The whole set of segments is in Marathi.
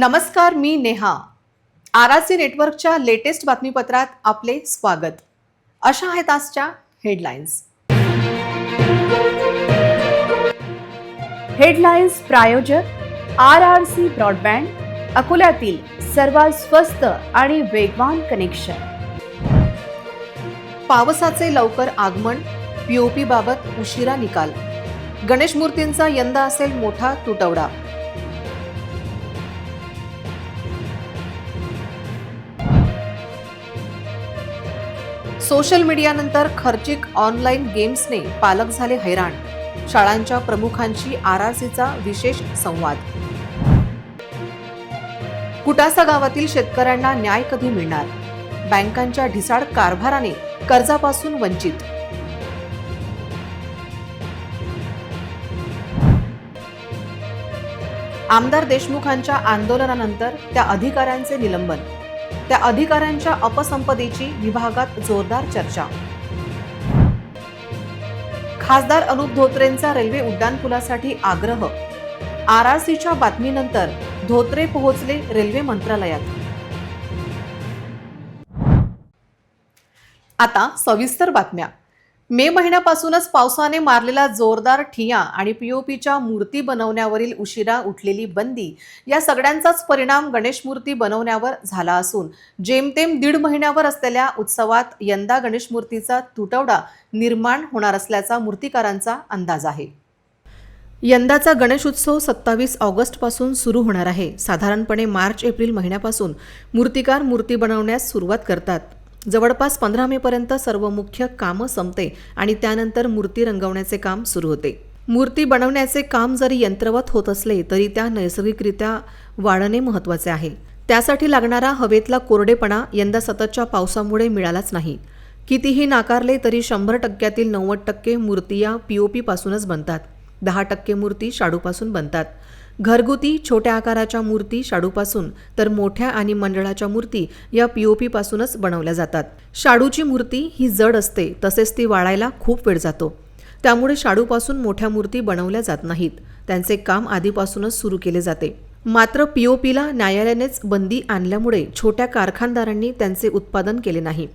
नमस्कार मी नेहा. आर आर सी नेटवर्कच्या लेटेस्ट बातमीपत्रात आपले स्वागत. अशा आहेत आजच्या हेडलाईन्स. हेडलाईन्स प्रायोजक आर आर सी ब्रॉडबँड अकोल्यातील सर्वात स्वस्त आणि वेगवान कनेक्शन. पावसाचे लवकर आगमन पीओपी बाबत उशिरा निकाल. गणेश मूर्तींचा यंदा असेल मोठा तुटवडा. सोशल मीडियानंतर खर्चिक ऑनलाईन गेम्सने पालक झाले हैराण. शाळांच्या प्रमुखांशी आर आर सीचा विशेष संवाद. कुटासा गावातील शेतकऱ्यांना न्याय कधी मिळणार? बँकांच्या ढिसाळ कारभाराने कर्जापासून वंचित. आमदार देशमुखांच्या आंदोलनानंतर त्या अधिकाऱ्यांचे निलंबन. त्या अधिकाऱ्यांच्या अपसंपदेची विभागात जोरदार चर्चा. खासदार अनुप धोत्रेंचा रेल्वे उड्डाणपुलासाठी आग्रह. आर आर सीच्या बातमीनंतर धोत्रे पोहोचले रेल्वे मंत्रालयात. आता सविस्तर बातम्या. मे महिन्यापासूनच पावसाने मारलेला जोरदार ठिया आणि पीओपीच्या मूर्ती बनवण्यावरील उशिरा उठलेली बंदी या सगळ्यांचाच परिणाम गणेश मूर्ती बनवण्यावर झाला असून जेमतेम दीड महिन्यावर असलेल्या उत्सवात यंदा गणेश मूर्तीचा तुटवडा निर्माण होणार असल्याचा मूर्तिकारांचा अंदाज आहे. यंदाचा गणेश उत्सव सत्तावीस ऑगस्टपासून सुरू होणार आहे. साधारणपणे मार्च एप्रिल महिन्यापासून मूर्तिकार मूर्ती बनवण्यास सुरुवात करतात. जवळपास पंधरा मेपर्यंत सर्व मुख्य कामं संपते आणि त्यानंतर मूर्ती रंगवण्याचे काम सुरू होते. मूर्ती बनवण्याचे काम जरी यंत्रवत होत असले तरी त्या नैसर्गिकरित्या वाढणे महत्त्वाचे आहे. त्यासाठी लागणारा हवेतला कोरडेपणा यंदा सततच्या पावसामुळे मिळालाच नाही. कितीही नाकारले तरी शंभर टक्क्यातील नव्वद टक्के मूर्ती या ओ पीपासूनच बनतात. दहा टक्के मूर्ती शाडूपासून बनतात. घरगुती छोट्या आकाराच्या मूर्ती शाडूपासून तर मोठ्या आणि मंडळाच्या मूर्ती या पीओपीपासूनच बनवल्या जातात. शाडूची मूर्ती ही जड असते तसेच ती वाळायला खूप वेळ जातो. त्यामुळे शाडूपासून मोठ्या मूर्ती बनवल्या जात नाहीत. त्यांचे काम आधीपासूनच सुरू केले जाते. मात्र पीओपीला न्यायालयानेच बंदी आणल्यामुळे छोट्या कारखानदारांनी त्यांचे उत्पादन केले नाही.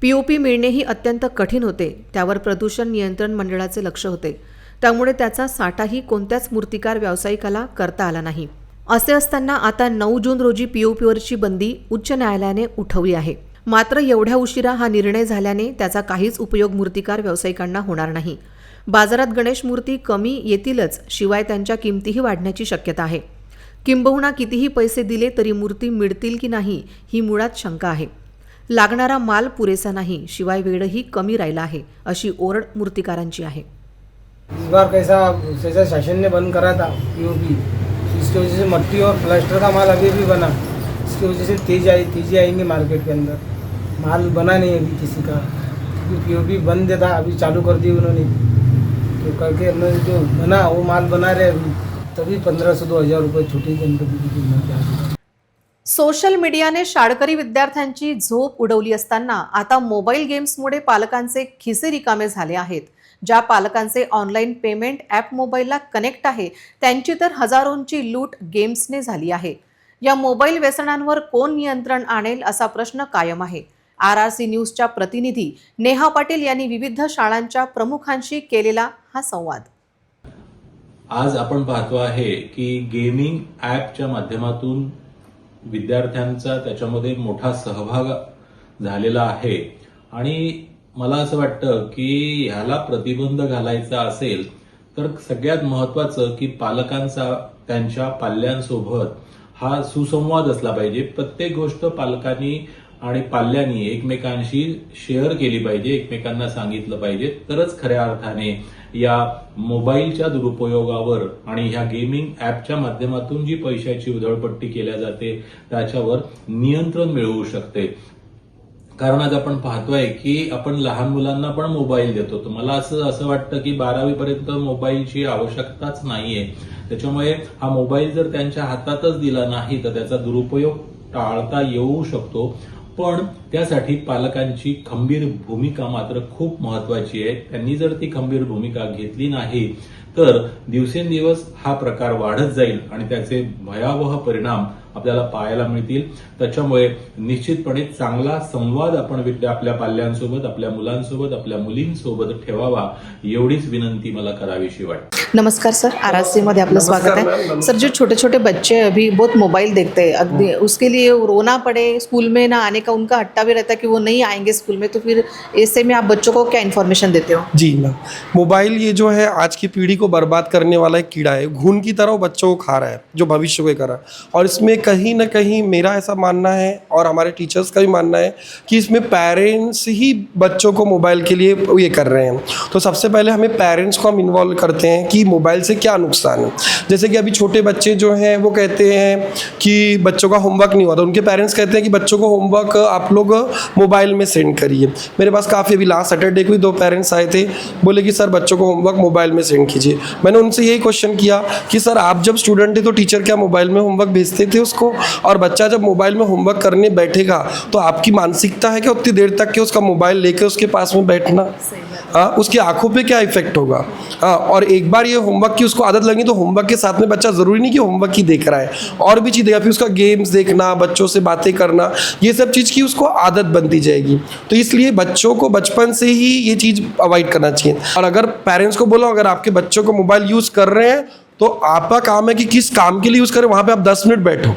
पीओपी मिळणेही अत्यंत कठीण होते. त्यावर प्रदूषण नियंत्रण मंडळाचे लक्ष होते. त्यामुळे त्याचा साठाही कोणत्याच मूर्तिकार व्यावसायिकाला करता आला नाही. असे असताना आता नऊ जून रोजी पीओपीवरची बंदी उच्च न्यायालयाने उठवली आहे. मात्र एवढ्या उशिरा हा निर्णय झाल्याने त्याचा काहीच उपयोग मूर्तिकार व्यावसायिकांना होणार नाही. बाजारात गणेश मूर्ती कमी येतीलच शिवाय त्यांच्या किमतीही वाढण्याची शक्यता आहे. किंबहुना कितीही पैसे दिले तरी मूर्ती मिळतील की नाही ही मुळात शंका आहे. लागणारा माल पुरेसा नाही शिवाय वेळही कमी राहिला आहे अशी ओरड मूर्तिकारांची आहे. इस बार कैसा जैसा शासन ने बंद करा था पीओपी इसकी वजह से मट्टी और प्लास्टर का माल अभी भी बना। इसकी वजह से तेज आई तेजी आएंगी मार्केट के अंदर। माल बना नहीं अभी किसी का। क्योंकि पीओपी बंद था अभी चालू कर दी उन्होंने। तो करके हमने जो बना वो माल बना रहे अभी। तभी पंद्रह से दो हज़ार रुपये छोटी गणपति की। सोशल मीडियाने शाळकरी विद्यार्थ्यांची झोप उडवली असताना आता मोबाईल गेम्समुळे पालकांचे खिसे रिकामे झाले आहेत. ज्या पालकांचे ऑनलाईन पेमेंट ॲप मोबाईलला कनेक्ट आहे त्यांची तर हजारोंची लूट गेम्सने झाली आहे. या मोबाईल व्यसनांवर कोण नियंत्रण आणेल असा प्रश्न कायम आहे. आर आर सी न्यूजच्या प्रतिनिधी नेहा पाटील यांनी विविध शाळांच्या प्रमुखांशी केलेला हा संवाद. आज आपण पाहतो आहे की गेमिंग ॲपच्या माध्यमातून विद्यार्थ्यांचा त्याच्यामध्ये मोठा सहभाग झालेला आहे. आणि मला असं वाटतं की ह्याला प्रतिबंध घालायचा असेल तर सगळ्यात महत्वाचं की पालकांचा त्यांच्या पाल्यांसोबत हा सुसंवाद असला पाहिजे. प्रत्येक गोष्ट पालकांनी आणि पाल्यांनी एकमेकांशी शेअर केली पाहिजे एकमेकांना सांगितलं पाहिजे. तरच खऱ्या अर्थाने या मोबाईलच्या दुरुपयोगावर आणि ह्या गेमिंग ऍपच्या माध्यमातून जी पैशाची उधळपट्टी केल्या जाते त्याच्यावर नियंत्रण मिळवू शकते. कारण आज आपण पाहतोय की आपण लहान मुलांना पण मोबाईल देतो. तर मला असं असं वाटतं की बारावी पर्यंत मोबाईलची आवश्यकताच नाहीये. त्याच्यामुळे हा मोबाईल जर त्यांच्या हातातच दिला नाही तर त्याचा दुरुपयोग टाळता येऊ शकतो. पण त्यासाठी पालकांची खंबीर भूमिका मात्र खूप महत्वाची आहे. त्यांनी जर ती खंबीर भूमिका घेतली नाही तर दिवसेंदिवस हा प्रकार वाढत जाईल आणि त्याचे भयावह परिणाम आपल्याला पाहायला मिळतील. त्याच्यामुळे निश्चितपणे चांगला संवाद आपण विद्या आपल्या पाल्यांसोबत आपल्या मुलांसोबत आपल्या मुलींसोबत ठेवावा एवढीच विनंती मला करावीशी वाटते. नमस्कार सर आर आर सी मध्ये आपलं स्वागत है सर जो छोटे छोटे बच्चे अभी बहुत मोबाइल देखते हैं अगदी उसके लिए रोना पड़े स्कूल में ना आने का उनका हट्टा भी रहता है कि वो नहीं आएँगे स्कूल में तो फिर ऐसे में आप बच्चों को क्या इन्फॉर्मेशन देते हो? जी मैम मोबाइल ये जो है आज की पीढ़ी को बर्बाद करने वाला एक कीड़ा है। घून की तरह वो बच्चों को खा रहा है जो भविष्य को कर। रहा है और इसमें कहीं ना कहीं मेरा ऐसा मानना है और हमारे टीचर्स का भी मानना है कि इसमें पेरेंट्स ही बच्चों को मोबाइल के लिए ये कर रहे हैं। तो सबसे पहले हमें पेरेंट्स को हम इन्वॉल्व करते हैं कि मोबाइल से क्या नुकसान है? जैसे कि अभी छोटे बच्चे जो हैं, वो कहते हैं कि बच्चों का होमवर्क नहीं हुआ तो उनके पेरेंट्स कहते हैं कि बच्चों को होमवर्क आप लोग मोबाइल में सेंड करिए। मेरे पास काफ़ी अभी लास्ट सैटरडे को दो पेरेंट्स आए थे। बोले कि, सर, बच्चों को होमवर्क मोबाइल में सेंड कीजिए। मैंने उनसे यही क्वेश्चन किया कि, सर, आप जब स्टूडेंट थे तो टीचर क्या मोबाइल में होमवर्क भेजते थे उसको? और बच्चा जब मोबाइल में होमवर्क करने बैठेगा तो आपकी मानसिकता है कि उतनी देर तक के उसका मोबाइल लेके उसके पास में बैठना? उसकी आँखों पे क्या इफ़ेक्ट होगा? हाँ और एक बार ये होमवर्क की उसको आदत लगी तो होमवर्क के साथ में बच्चा ज़रूरी नहीं कि होमवर्क ही देख रहा है। और भी चीज़ देगा फिर उसका गेम्स देखना, बच्चों से बातें करना, ये सब चीज़ की उसको आदत बनती जाएगी। तो इसलिए बच्चों को बचपन से ही ये चीज़ अवॉइड करना चाहिए। और अगर पेरेंट्स को बोलो, अगर आपके बच्चों को मोबाइल यूज़ कर रहे हैं तो आपका काम है कि किस काम के लिए यूज़ करें, वहाँ पर आप दस मिनट बैठो।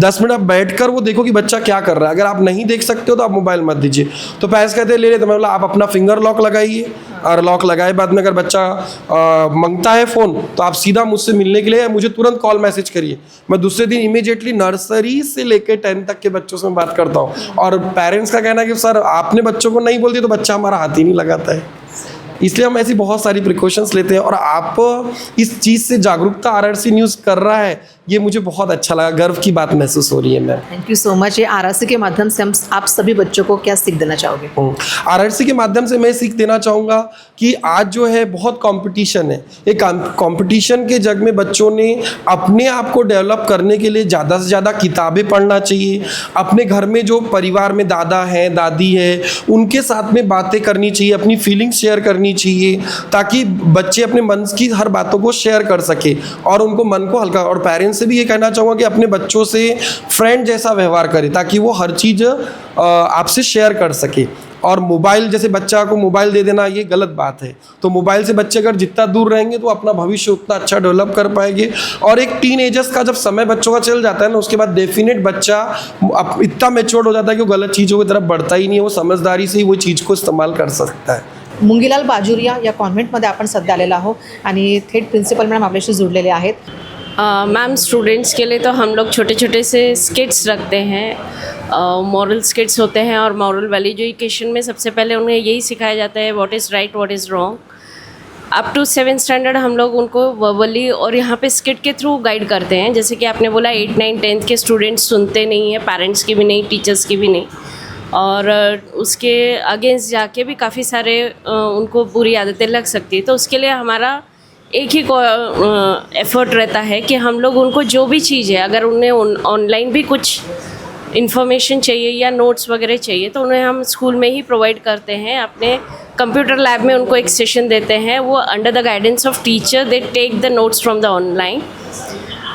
दस मिनट आप बैठकर वो देखो कि बच्चा क्या कर रहा है। अगर आप नहीं देख सकते हो तो आप मोबाइल मत दीजिए। तो पैसे कहते ले लेते मैं बोला आप अपना फिंगर लॉक लगाइए और लॉक लगाए बाद में अगर बच्चा आ, मंगता है फ़ोन तो आप सीधा मुझसे मिलने के लिए मुझे तुरंत कॉल मैसेज करिए। मैं दूसरे दिन इमीडिएटली नर्सरी से लेकर टेंथ तक के बच्चों से बात करता हूँ। और पेरेंट्स का कहना है कि सर आपने बच्चों को नहीं बोल दिया तो बच्चा हमारा हाथ ही नहीं लगाता है। इसलिए हम ऐसी बहुत सारी प्रिकॉशंस लेते हैं और आप इस चीज़ से जागरूकता आर आर सी न्यूज़ कर रहा है ये मुझे बहुत अच्छा लगा गर्व की बात महसूस हो रही है ma'am thank you so much ये आर सी के माध्यम से हम आप सभी बच्चों को क्या सीख देना चाहोगे? आर आर सी के माध्यम से मैं सीख देना चाहूँगा कि आज जो है बहुत कॉम्पिटिशन है। ये कंपटीशन के जग में बच्चों ने अपने आप को डेवलप करने के लिए ज़्यादा से ज़्यादा किताबें पढ़ना चाहिए। अपने घर में जो परिवार में दादा हैं दादी है उनके साथ में बातें करनी चाहिए अपनी फीलिंग्स शेयर करनी चाहिए ताकि बच्चे अपने मन की हर बातों को शेयर कर सके और उनको मन को हल्का और पेरेंट्स से भी ये कहना चाहूँगा कि अपने बच्चों से फ्रेंड जैसा व्यवहार करें ताकि वो हर चीज़ आपसे शेयर कर सके। और मोबाइल जैसे बच्चा को मोबाइल दे देना ये गलत बात है। तो मोबाइल से बच्चे अगर जितना दूर रहेंगे तो अपना भविष्य उतना अच्छा डेवलप कर पाएँगे। और एक टीन एजर्स का जब समय बच्चों का चल जाता है ना, उसके बाद डेफिनेट बच्चा इतना मेच्योर्ड हो जाता है कि वो गलत चीज़ों की तरफ़ बढ़ता ही नहीं है, वो समझदारी से ही वो चीज़ को इस्तेमाल कर सकता है। मुंगीलाल बाजुरिया या कॉन्व्हेंटमध्ये आपण सध्या आलेलो आहोत आणि थेट प्रिन्सिपल मॅडम आपल्याशी जुडलेले आहेत. मैम स्टूडेंट्स के लिए तो हम लोग छोटे छोटे से स्किट्स रखते हैं। मॉरल स्किट्स होते हैं और मॉरल वैल्यू एजुकेशन में सबसे पहले उन्हें यही सिखाया जाता है what is right what is wrong up to seven standard हम लोग उनको वर्बली और यहाँ पे स्किट के थ्रू गाइड करते हैं। जैसे कि आपने बोला एट नाइन टेंथ के स्टूडेंट्स सुनते नहीं हैं पेरेंट्स की भी नहीं टीचर्स की भी नहीं। और उसके अगेंस्ट जाके भी काफ़ी सारे उनको बुरी आदतें लग सकती है। तो उसके लिए हमारा एक ही एफर्ट रहता है कि हम लोग उनको जो भी चीज़ है, अगर उन्हें ऑनलाइन भी कुछ इन्फॉर्मेशन चाहिए या नोट्स वगैरह चाहिए तो उन्हें हम स्कूल में ही प्रोवाइड करते हैं। अपने कंप्यूटर लैब में उनको एक सेशन देते हैं। वो under the guidance of teacher they take the notes from the online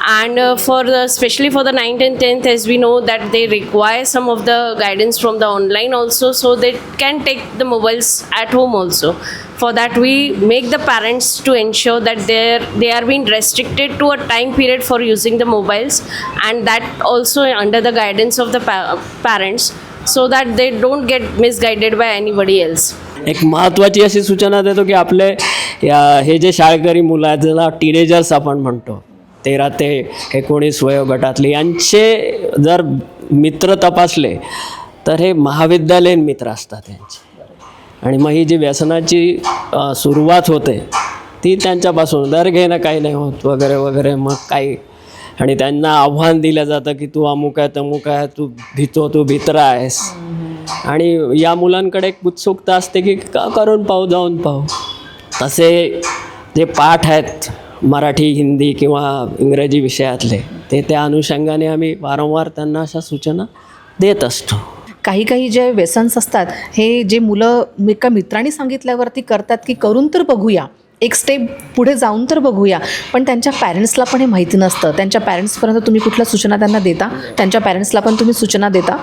and uh, for the especially for the 9th and 10th as we know that they require some of the guidance from the online also so they can take the mobiles at home also for that we make the parents to ensure that they're they are being restricted to a time period for using the mobiles and that also under the guidance of the pa- parents so that they don't get misguided by anybody else एक महत्त्वाची अशी सूचना देतो की आपले या हे जे शाळकरी मुलं आहेत ज्याला टीनेजर्स आपण म्हणतो तेरा ते एकोणीस वयोगटातले. यांचे जर मित्र तपासले तर हे महाविद्यालयीन मित्र असतात त्यांचे आणि मग ही जी व्यसनाची सुरुवात होते ती त्यांच्यापासून. दर घेणं काही नाही होत वगैरे वगैरे मग काही. आणि त्यांना आव्हान दिलं जातं की तू अमुक आहे तमुक आहे तू भितो तू भित्रा आहेस. आणि या मुलांकडे एक उत्सुकता असते की का करून पाहू जाऊन पाहू. तसे जे पाठ आहेत मराठी हिंदी किंवा इंग्रजी विषयातले ते त्या अनुषंगाने आम्ही वारंवार त्यांना अशा सूचना देत असतो. काही काही जे व्यसन्स असतात हे जे मुलं एका मित्रांनी सांगितल्यावरती करतात की करून तर बघूया. एक स्टेप पुढे जाऊन तर बघूया. पण त्यांच्या पॅरेंट्सला पण हे माहिती नसतं. त्यांच्या पॅरेंट्सपर्यंत तुम्ही कुठल्या सूचना त्यांना देता? त्यांच्या पॅरेंट्सला पण तुम्ही सूचना देता?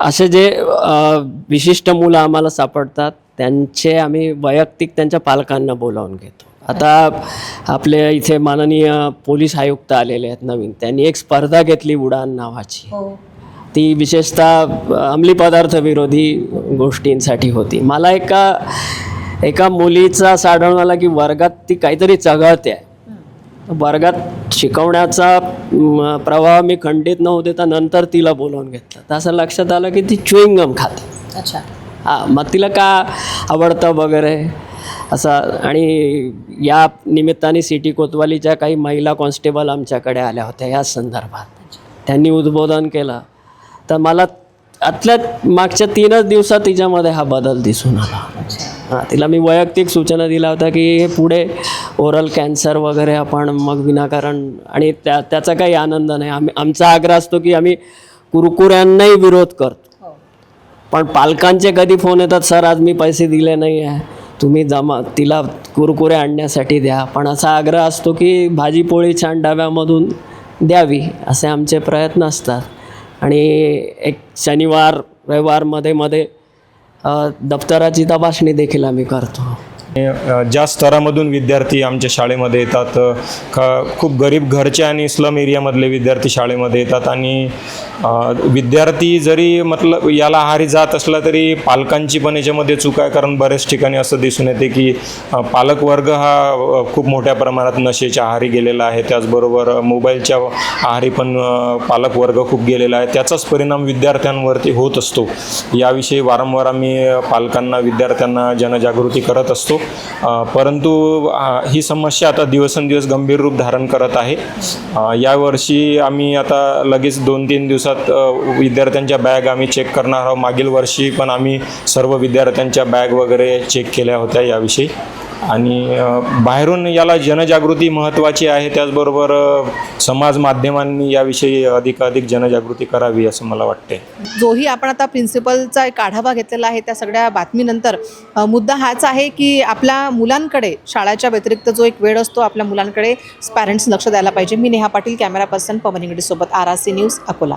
असे जे विशिष्ट मुलं आम्हाला सापडतात त्यांचे आम्ही वैयक्तिक त्यांच्या पालकांना बोलावून घेतो. आता आपले इथे माननीय पोलीस आयुक्त आलेले आहेत नवीन. त्यांनी एक स्पर्धा घेतली उडान नावाची. ती विशेषतः अंमली पदार्थ विरोधी गोष्टींसाठी होती. मला एका एका मुलीचा असं आढळून आला की वर्गात ती काहीतरी चघळते. आहे वर्गात शिकवण्याचा प्रवाह मी खंडित न होते तर नंतर तिला बोलावून घेतलं. तर असं लक्षात आलं की ती च्युईंगम खाते. अच्छा. हां मग तिला का आवडतं वगैरे? असं आणि या निमित्ताने सिटी कोतवालीच्या काही महिला कॉन्स्टेबल आमच्याकडे आल्या होत्या या संदर्भात. त्यांनी उद्बोधन केलं. तर मला आतल्या मागच्या तीनच दिवसात तिच्यामध्ये हा बदल दिसून आला. हां तिला मी वैयक्तिक सूचना दिल्या होत्या की हे पुढे ओरल कॅन्सर वगैरे आपण मग विनाकारण आणि त्या त्याचा काही आनंद नाही. आम्ही आमचा आग्रह असतो की आम्ही कुरकुऱ्यांनाही विरोध करतो. पण पालकांचे कधी फोन येतात सर आज मी पैसे दिले नाही आहे तुम्ही जमा तिला कुरकुरे आणण्यासाठी द्या. पण असा आग्रह असतो की भाजी पोळी छान डब्यामधून द्यावी असे आमचे प्रयत्न असतात. आणि एक शनिवार रविवारमध्ये मध्ये दप्तराची तपासणी देखील आम्ही करतो. ज्या स्तरामधून विद्यार्थी आमच्या शाळेमध्ये येतात का खूप गरीब घरचे आणि स्लम एरियामधले विद्यार्थी शाळेमध्ये येतात आणि विद्यार्थी जरी मतलब याला आहारी जात असला तरी पालकांची पण याच्यामध्ये चूक आहे. कारण बऱ्याच ठिकाणी असं दिसून येते की पालकवर्ग पालक वर्ग हा खूप मोठ्या प्रमाणात नशेच्या आहारी गेलेला आहे. त्याचबरोबर मोबाईलच्या आहारी पण पालकवर्ग पालक वर्ग खूप गेलेला आहे. त्याचाच परिणाम विद्यार्थ्यांवरती होत असतो. याविषयी वारंवार आम्ही पालकांना विद्यार्थ्यांना जनजागृती करत असतो. परंतु ही समस्या आता दिवसेंदिवस गंभीर रूप धारण करत आहे. यावर्षी आम्ही आता लगेच दोन तीन दिवसात विद्यार्थ्यांच्या बॅग आम्ही चेक करणार आहोत. मागील वर्षी पण आम्ही सर्व विद्यार्थ्यांच्या बॅग वगैरे चेक केल्या होत्या याविषयी. आणि बाहेरून याला जनजागृती महत्त्वाची आहे त्याचबरोबर समाज माध्यमांनी याविषयी अधिकाधिक जनजागृती करावी असं मला वाटते जोही आपण आता प्रिन्सिपलचा एक आढावा घेतलेला आहे त्या सगळ्या बातमीनंतर. मुद्दा हाच आहे की आपल्या मुलांकडे शाळेच्या व्यतिरिक्त जो एक वेळ असतो आपल्या मुलांकडे पॅरेंट्स लक्ष द्यायला पाहिजे. मी Neha Patil camera person Pawan इंगडीसोबत R R C news Akola.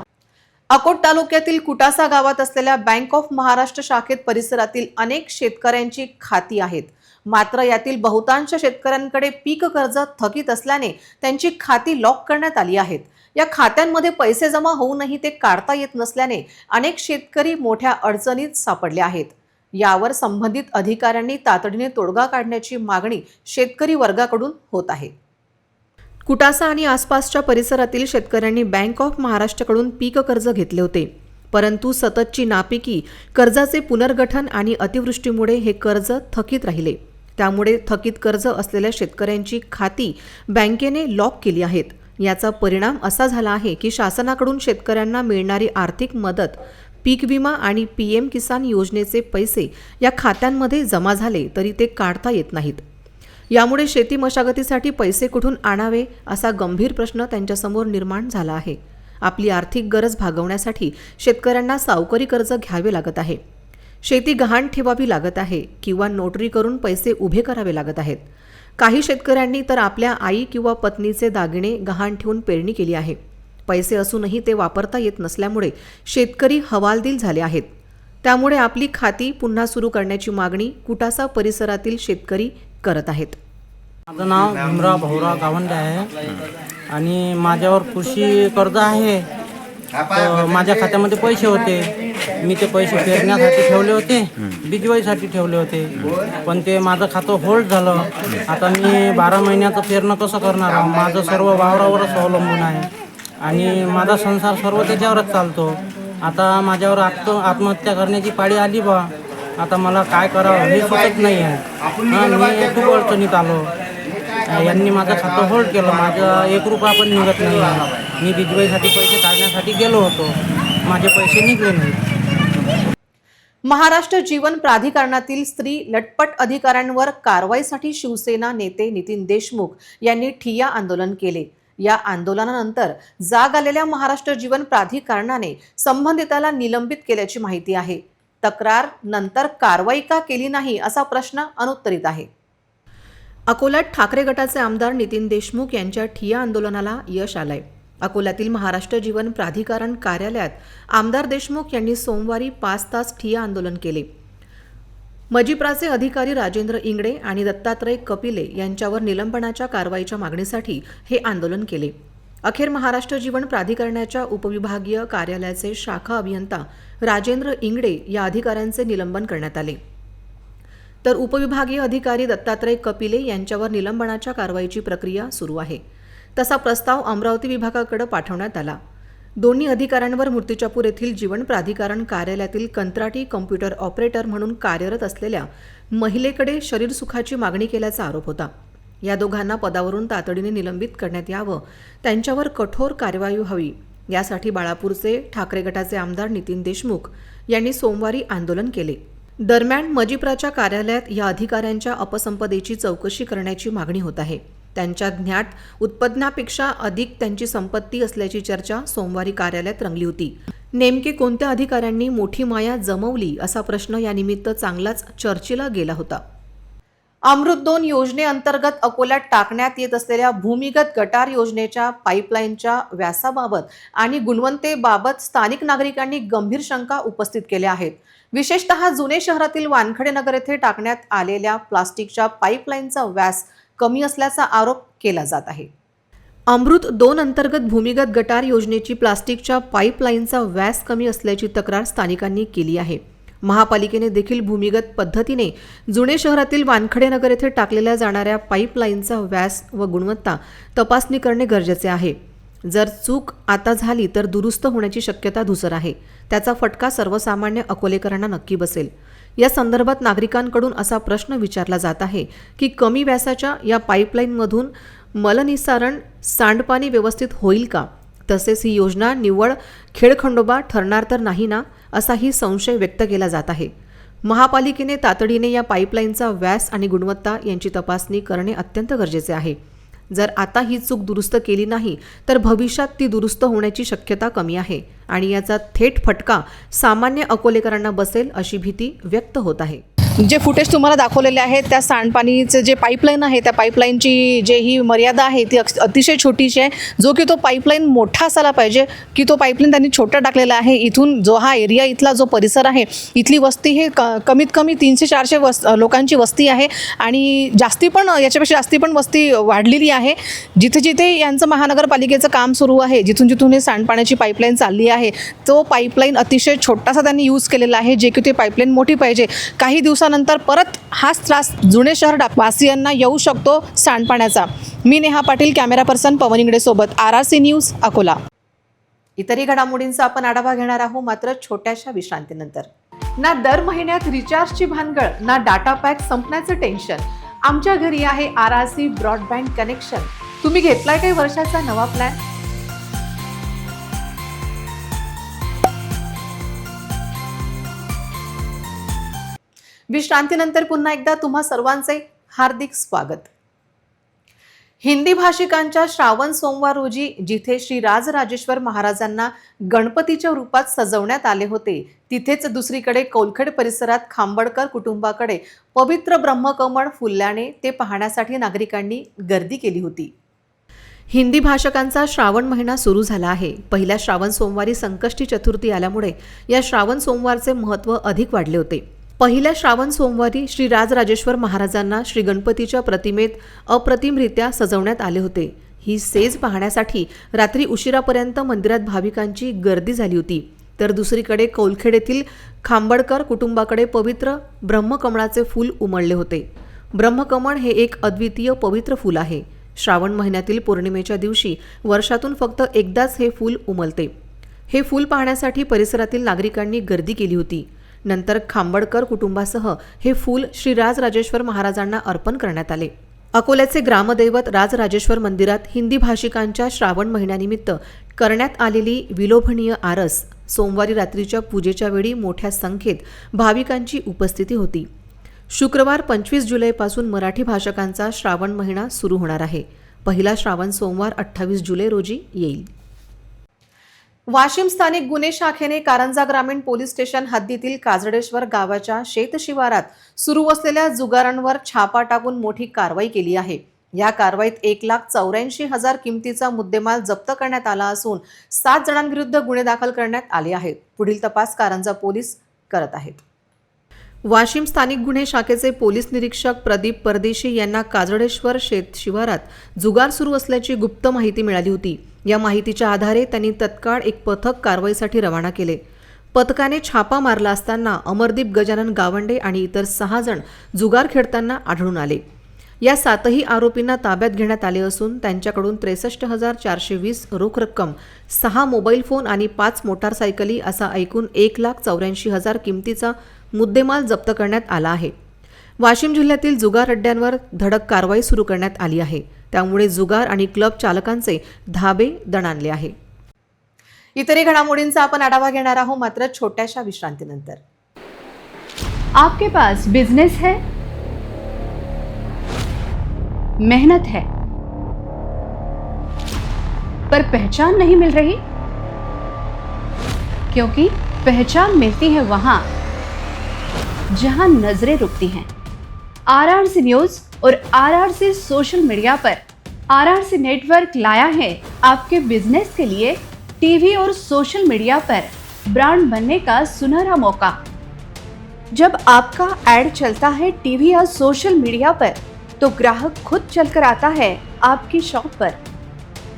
Akot तालुक्यातील कुटासा गावात असलेल्या बँक ऑफ महाराष्ट्र शाखेत परिसरातील अनेक शेतकऱ्यांची खाती आहेत. मात्र यातील बहुतांश शेतकऱ्यांकडे पीक कर्ज थकीत असल्याने त्यांची खाती लॉक करण्यात आली आहेत. या खात्यांमध्ये पैसे जमा होऊनही ते काढता येत नसल्याने अनेक शेतकरी मोठ्या अडचणीत सापडले आहेत. यावर संबंधित अधिकाऱ्यांनी तातडीने तोडगा काढण्याची मागणी शेतकरी वर्गाकडून होत आहे. कुटासा आणि आसपासच्या परिसरातील शेतकऱ्यांनी बँक ऑफ महाराष्ट्राकडून पीक कर्ज घेतले होते. परंतु सततची नापिकी कर्जाचे पुनर्गठन आणि अतिवृष्टीमुळे हे कर्ज थकीत राहिले. त्यामुळे थकीत कर्ज असलेल्या शेतकऱ्यांची खाती बँकेने लॉक केली आहेत. याचा परिणाम असा झाला आहे की शासनाकडून शेतकऱ्यांना मिळणारी आर्थिक मदत पीक विमा आणि पी एम किसान योजनेचे पैसे या खात्यांमध्ये जमा झाले तरी ते काढता येत नाहीत. यामुळे शेती मशागतीसाठी पैसे कुठून आणावे असा गंभीर प्रश्न त्यांच्यासमोर निर्माण झाला आहे. आपली आर्थिक गरज भागवण्यासाठी शेतकऱ्यांना सावकारी कर्ज घ्यावे लागत आहे. शेती गहाण ठेवावी लागत आहे किंवा नोटरी करून पैसे उभे करावे लागत आहेत. काही शेतकऱ्यांनी तर आपल्या आई किंवा पत्नीचे दागिने गहाण ठेवून पेरणी केली आहे. पैसे असूनही ते वापरता येत नसल्यामुळे शेतकरी हवालदिल झाले आहेत. त्यामुळे आपली खाती पुन्हा सुरू करण्याची मागणी कुटासा परिसरातील शेतकरी करत आहेत. माझं नाव भीमराव भाऊराव गावंडे आहे आणि माझ्यावर कृषी कर्ज आहे. माझ्या खात्यामध्ये पैसे होते. मी ते पैसे पेरण्यासाठी ठेवले होते. बिजवाईसाठी ठेवले होते. पण ते माझं खातं होल्ड झालं. आता मी बारा महिन्याचं पेरणं कसं करणार? माझं सर्व वावरावरच अवलंबून आहे. आणि माझा संसार सर्व त्याच्यावरच चालतो. आता माझ्यावर आत्म आत्महत्या करण्याची पाळी आली बा. आता मला काय करावं हे सुचत नाही आहे. मी खूप अडचणीत आलो. यांनी माझं खातं होल्ड केलं. माझं एक रुपया पण निघत नाही मी बिजवाईसाठी पैसे काढण्यासाठी गेलो होतो. माझे पैसे निघले नाहीत. महाराष्ट्र जीवन प्राधिकरणातील स्त्री लटपट अधिकाऱ्यांवर कारवाईसाठी शिवसेना नेते नितीन देशमुख यांनी ठिय्या आंदोलन केले. या आंदोलनानंतर जाग आलेल्या महाराष्ट्र जीवन प्राधिकरणाने संबंधिताला निलंबित केल्याची माहिती आहे. तक्रार नंतर कारवाई का केली नाही असा प्रश्न अनुत्तरित आहे. अकोल्यात ठाकरे गटाचे आमदार नितीन देशमुख यांच्या ठिया आंदोलनाला यश आलंय. अकोल्यातील महाराष्ट्र जीवन प्राधिकरण कार्यालयात आमदार देशमुख यांनी सोमवारी पाच तास ठिया आंदोलन केले. मजिप्राचे अधिकारी राजेंद्र इंगडे आणि दत्तात्रय कपिले यांच्यावर निलंबनाच्या कारवाईच्या मागणीसाठी हे आंदोलन केले. अखेर महाराष्ट्र जीवन प्राधिकरणाच्या उपविभागीय कार्यालयाचे शाखा अभियंता राजेंद्र इंगडे या अधिकाऱ्यांचे निलंबन करण्यात आले. तर उपविभागीय अधिकारी दत्तात्रय कपिले यांच्यावर निलंबनाच्या कारवाईची प्रक्रिया सुरू आहे. तसा प्रस्ताव अमरावती विभागाकडे पाठवण्यात आला. दोन्ही अधिकाऱ्यांवर मूर्तिजापूर येथील जीवन प्राधिकरण कार्यालयातील कंत्राटी कम्प्युटर ऑपरेटर म्हणून कार्यरत असलेल्या महिलेकडे शरीरसुखाची मागणी केल्याचा आरोप होता. या दोघांना पदावरून तातडीने निलंबित करण्यात यावं त्यांच्यावर कठोर कारवाई हवी यासाठी बाळापूरचे ठाकरे गटाचे आमदार नितीन देशमुख यांनी सोमवारी आंदोलन केले. दरम्यान मजिप्राच्या कार्यालयात या अधिकाऱ्यांच्या अपसंपदेची चौकशी करण्याची मागणी होत आहे. त्यांच्या ज्ञात उत्पन्नापेक्षा अधिक त्यांची संपत्ती असल्याची चर्चा सोमवारी कार्यालयात रंगली होती. नेमके कोणत्या अधिकाऱ्यांनी मोठी माया जमवली असा प्रश्न यानिमित्त चांगलाच चर्चेला गेला होता. अमृत दोन योजनेअंतर्गत अकोल्यात टाकण्यात येत असलेल्या भूमिगत गटार योजनेच्या पाईपलाईनच्या व्यासाबाबत आणि गुणवत्तेबाबत स्थानिक नागरिकांनी गंभीर शंका उपस्थित केल्या आहेत. विशेषतः जुने शहरातील वानखडे नगर येथे टाकण्यात आलेल्या प्लास्टिकच्या पाईपलाईनचा व्यास कमी असल्याचा आरोप केला जात आहे. अमृत दोन अंतर्गत भूमिगत गटार योजनेची प्लास्टिकच्या पाईपलाईनचा व्यास कमी असल्याची तक्रार स्थानिकांनी केली आहे. महापालिकेने देखील भूमिगत पद्धतीने जुने शहरातील वानखडे नगर येथे टाकलेल्या जाणाऱ्या पाईपलाईनचा व्यास व गुणवत्ता तपासणी करणे गरजेचे आहे. जर चूक आता झाली तर दुरुस्त होण्याची शक्यता धुसर आहे. त्याचा फटका सर्वसामान्य अकोलेकरांना नक्की बसेल. या संदर्भात नागरिकांकडून असा प्रश्न विचारला जात आहे की कमी व्यासाच्या या पाईपलाईनमधून मलनिसारण सांडपाणी व्यवस्थित होईल का? तसेच ही योजना निव्वळ खेळखंडोबा ठरणार तर नाही ना? असाही संशय व्यक्त केला जात आहे. महापालिकेने तातडीने या पाईपलाईनचा व्यास आणि गुणवत्ता यांची तपासणी करणे अत्यंत गरजेचे आहे. जर आता ही चूक दुरुस्त केली नाही तर भविष्यात ती दुरुस्त होण्याची शक्यता कमी आहे आणि याचा थेट फटका सामान्य अकोलेकरांना बसेल अशी भीती व्यक्त होत आहे. जे फुटेज तुम्हाला दाखवलेले आहेत त्या सांडपाणीचं जे पाईपलाईन आहे त्या पाईपलाईनची जे ही मर्यादा आहे ती अक्ष- अतिशय छोटीशी आहे. जो की तो पाईपलाईन मोठा असायला पाहिजे की तो पाईपलाईन त्यांनी छोटा टाकलेला आहे. इथून जो हा एरिया इथला जो परिसर आहे इथली वस्ती हे क कमीत कमी तीनशे चारशे वस लोकांची वस्ती आहे. आणि जास्ती पण याच्यापेक्षा जास्ती पण वस्ती वाढलेली आहे. जिथे जिथे यांचं महानगरपालिकेचं काम सुरू आहे जिथून जिथून हे सांडपाण्याची पाईपलाईन चालली आहे तो पाईपलाईन अतिशय छोटासा त्यांनी यूज केलेला आहे जे की ते पाईपलाईन मोठी पाहिजे. काही दिवसानंतर परत हाच त्रास जुने शहर वासियांना येऊ शकतो सांडपाण्याचा. मी नेहा पाटील कॅमेरा पर्सन पवन इंगडे सोबत R R C news Akola. इतरही घडामोडींचा आपण आढावा घेणार आहोत मात्र छोट्याशा विश्रांतीनंतर. ना दर महिन्यात रिचार्जची भानगड ना डाटा पॅक संपण्याचं टेन्शन. आमच्या घरी आहे R R C broadband connection. तुम्ही घेतलाय काही वर्षाचा नवा प्लॅन विश्रांतीनंतर पुन्हा एकदा तुम्हा सर्वांचे हार्दिक स्वागत. हिंदी भाषिकांच्या श्रावण सोमवार रोजी जिथे श्री राजराजेश्वर महाराजांना गणपतीच्या रूपात सजवण्यात आले होते तिथेच दुसरीकडे कोलखेड परिसरात खांबडकर कुटुंबाकडे पवित्र ब्रह्मकमळ फुलल्याने ते पाहण्यासाठी नागरिकांनी गर्दी केली होती. हिंदी भाषकांचा श्रावण महिना सुरू झाला आहे. पहिल्या श्रावण सोमवारी संकष्टी चतुर्थी आल्यामुळे या श्रावण सोमवारचे महत्त्व अधिक वाढले होते. पहिल्या श्रावण सोमवारी श्री राजराजेश्वर महाराजांना श्री गणपतीच्या प्रतिमेत अप्रतिमरित्या सजवण्यात आले होते. ही सेज पाहण्यासाठी रात्री उशिरापर्यंत मंदिरात भाविकांची गर्दी झाली होती. तर दुसरीकडे कौलखेड येथील खांबडकर कुटुंबाकडे पवित्र ब्रह्मकमळाचे फूल उमळले होते. ब्रह्मकमळ हे एक अद्वितीय पवित्र फूल आहे. श्रावण महिन्यातील पौर्णिमेच्या दिवशी वर्षातून फक्त एकदाच हे फूल उमलते. हे फूल पाहण्यासाठी परिसरातील नागरिकांनी गर्दी केली होती. नंतर खांबडकर कुटुंबासह हे फूल श्री राजराजेश्वर महाराजांना अर्पण करण्यात आले. अकोल्याचे ग्रामदैवत राजराजेश्वर मंदिरात हिंदी भाषिकांच्या श्रावण महिन्यानिमित्त करण्यात आलेली विलोभनीय आरस सोमवारी रात्रीच्या पूजेच्या वेळी मोठ्या संख्येत भाविकांची उपस्थिती होती. शुक्रवार पंचवीस जुलैपासून मराठी भाषकांचा श्रावण महिना सुरू होणार आहे. पहिला श्रावण सोमवार अठ्ठावीस जुलै रोजी येईल. वाशिम स्थानिक गुन्हे शाखेने कारंजा ग्रामीण पोलीस स्टेशन हद्दीतील काजडेश्वर गावाच्या शेतशिवारात सुरू असलेल्या जुगारांवर छापा टाकून मोठी कारवाई केली आहे. या कारवाईत एक लाख चौऱ्याऐंशी हजार किमतीचा मुद्देमाल जप्त करण्यात आला असून सात जणांविरुद्ध गुन्हे दाखल करण्यात आले आहेत. पुढील तपास कारंजा पोलीस करत आहेत. वाशिम स्थानिक गुन्हे शाखेचे पोलीस निरीक्षक प्रदीप परदेशी यांना काजडेश्वर शेत शिवारात जुगार सुरू असल्याची गुप्त माहिती मिळाली होती. या माहितीच्या आधारे त्यांनी तत्काळ एक पथक कारवाईसाठी रवाना केले. पथकाने छापा मारला असताना अमरदीप गजानन गावंडे आणि इतर सहा जण जुगार खेळताना आढळून आले. या सातही आरोपींना ताब्यात घेण्यात आले असून त्यांच्याकडून त्रेसष्ट हजार चारशे वीस रोख रक्कम सहा मोबाईल फोन आणि पाच मोटारसायकली असा ऐकून एक लाख चौऱ्याऐंशी हजार किमतीचा मुद्देमाल जप्त करण्यात आला आहे. वाशिम जिल्ह्यातील जुगार अड्ड्यांवर धडक कारवाई सुरू करण्यात आली आहे. त्यामुळे जुगार आणि क्लब चालकांचे धाबे दणाणले आहे. इतरही घडामोडींचा आपण आढावा घेणार आहोत मात्र छोट्याशा विश्रांतीनंतर. आपके पास बिजनेस है? मेहनत है. पर पहचान नहीं मिल रही? क्योंकि पहचान मिलती है वहां। जहाँ नज़रें रुकती हैं। आरआरसी न्यूज़ और आरआरसी सोशल मीडिया पर आरआरसी नेटवर्क लाया है आपके बिज़नेस के लिए टीवी और सोशल मीडिया पर ब्रांड बनने का सुनहरा मौका। जब आपका एड चलता है टीवी या सोशल मीडिया पर तो ग्राहक खुद चलकर आता है आपकी शॉप पर।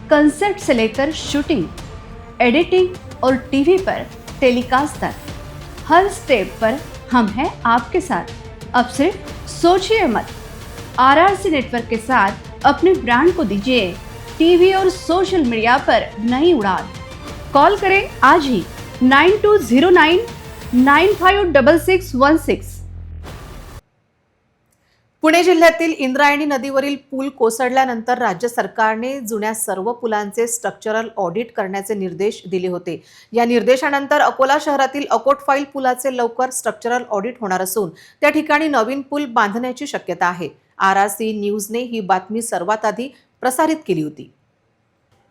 कंसेप्ट से लेकर शूटिंग, एडिटिंग और टीवी पर टेलीकास्ट तक, हर स्टेप पर हम हैं आपके साथ। अब सिर्फ़ सोचिए मत। आरआरसी नेटवर्क के साथ अपने ब्रांड को दीजिए। टीवी और सोशल मीडिया पर नई उड़ान। कॉल करें आज ही nine two zero nine nine five double six one six. Pune जिल्ह्यातील इंद्रायणी नदीवरील पूल कोसळल्यानंतर राज्य सरकारने जुन्या सर्व पुलांचे स्ट्रक्चरल ऑडिट करण्याचे निर्देश दिले होते. या निर्देशानंतर अकोला शहरातील अकोटफाईल पुलाचे लवकर स्ट्रक्चरल ऑडिट होणार असून त्या ठिकाणी नवीन पूल बांधण्याची शक्यता आहे. आर आर सी न्यूजने ही बातमी सर्वात आधी प्रसारित केली होती.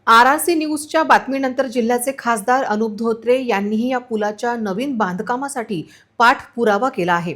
आर आर सी न्यूजच्या बातमीनंतर जिल्ह्याचे खासदार अनुप धोत्रे यांनीही या पुलाच्या नवीन बांधकामासाठी पाठपुरावा केला आहे.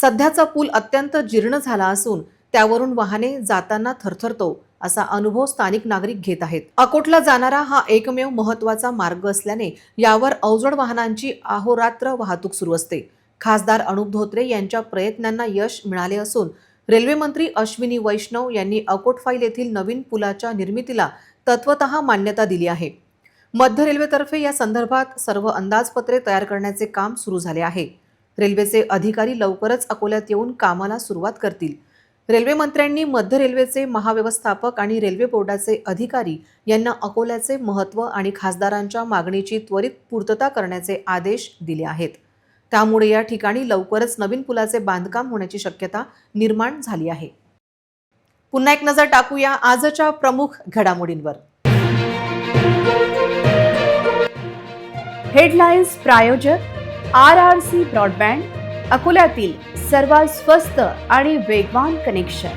सध्याचा पूल अत्यंत जीर्ण झाला असून त्यावरून वाहने जाताना थरथरतो असा अनुभव स्थानिक नागरिक घेत आहेत. अकोटला जाणारा हा एकमेव महत्त्वाचा मार्ग असल्याने यावर अवजड वाहनांची अहोरात्र वाहतूक सुरू असते. खासदार अनुप धोत्रे यांच्या प्रयत्नांना यश मिळाले असून रेल्वे मंत्री अश्विनी वैष्णव यांनी अकोटफाईल येथील नवीन पुलाच्या निर्मितीला तत्वत मान्यता दिली आहे. मध्य रेल्वेतर्फे या संदर्भात सर्व अंदाजपत्रे तयार करण्याचे काम सुरू झाले आहे. रेल्वेचे अधिकारी लवकरच अकोल्यात येऊन कामाला सुरुवात करतील. रेल्वे मंत्र्यांनी मध्य रेल्वेचे महाव्यवस्थापक आणि रेल्वे बोर्डाचे अधिकारी यांना अकोल्याचे महत्त्व आणि खासदारांच्या मागणीची त्वरित पूर्तता करण्याचे आदेश दिले आहेत. त्यामुळे या ठिकाणी लवकरच नवीन पुलाचे बांधकाम होण्याची शक्यता निर्माण झाली आहे. पुन्हा एक नजर टाकूया आजच्या प्रमुख घडामोडींवर. हेडलाईन्स प्रायोजक आर आर सी ब्रॉडबँड अकोल्यातील सर्वात स्वस्त आणि वेगवान कनेक्शन.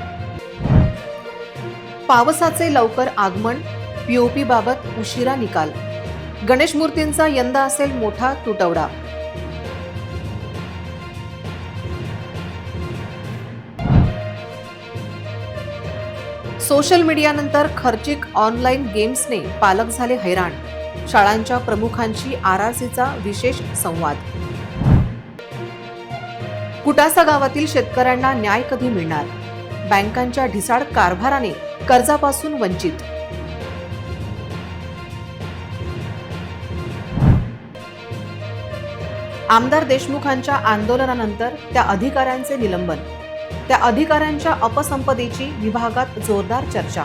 पावसाचे लवकर आगमन पीओपी बाबत उशिरा निकाल. गणेश मूर्तींचा यंदा असेल मोठा तुटवडा. सोशल मीडियानंतर खर्चिक ऑनलाईन गेम्सने पालक झाले हैराण. शाळांच्या प्रमुखांची आर आर सीचा विशेष संवाद. कुटासा गावातील शेतकऱ्यांना न्याय कधी मिळणार? बँकांच्या ढिसाळ कारभाराने कर्जापासून वंचित. आमदार देशमुखांच्या आंदोलनानंतर त्या अधिकाऱ्यांचे निलंबन. त्या अधिकाऱ्यांच्या अपसंपदेची विभागात जोरदार चर्चा.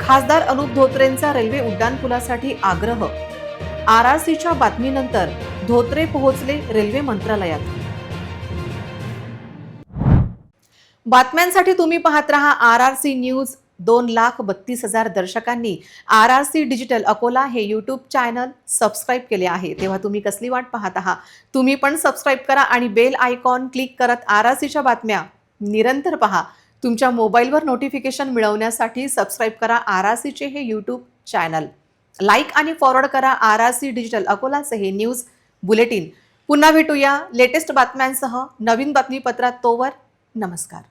खासदार अनुप धोत्रेंचा रेल्वे उड्डाणपुलासाठी आग्रह. आर आर सीच्या बातमीनंतर धोत्रे पोहोचले रेल्वे मंत्रालयात. बातम्यांसाठी तुम्ही पाहत रहा आर आर सी न्यूज. दोन लाख बत्तीस हजार दर्शकांनी R R C digital Akola हे यूट्यूब चॅनल सबस्क्राईब केले आहे. तेव्हा तुम्ही कसली वाट पाहत आहात? तुम्ही पण सबस्क्राईब करा आणि बेल आयकॉन क्लिक करत आर आर सीच्या बातम्या निरंतर पहा. तुमच्या मोबाईलवर नोटिफिकेशन मिळवण्यासाठी सबस्क्राईब करा आर आर सीचे हे यूट्यूब चॅनल. लाईक आणि फॉरवर्ड करा आर आर सी डिजिटल अकोलाचे हे न्यूज. बुलेटिन. पुन्हा भेटूया लेटेस्ट बातम्यांसह नवीन बातमीपत्रात तोवर नमस्कार.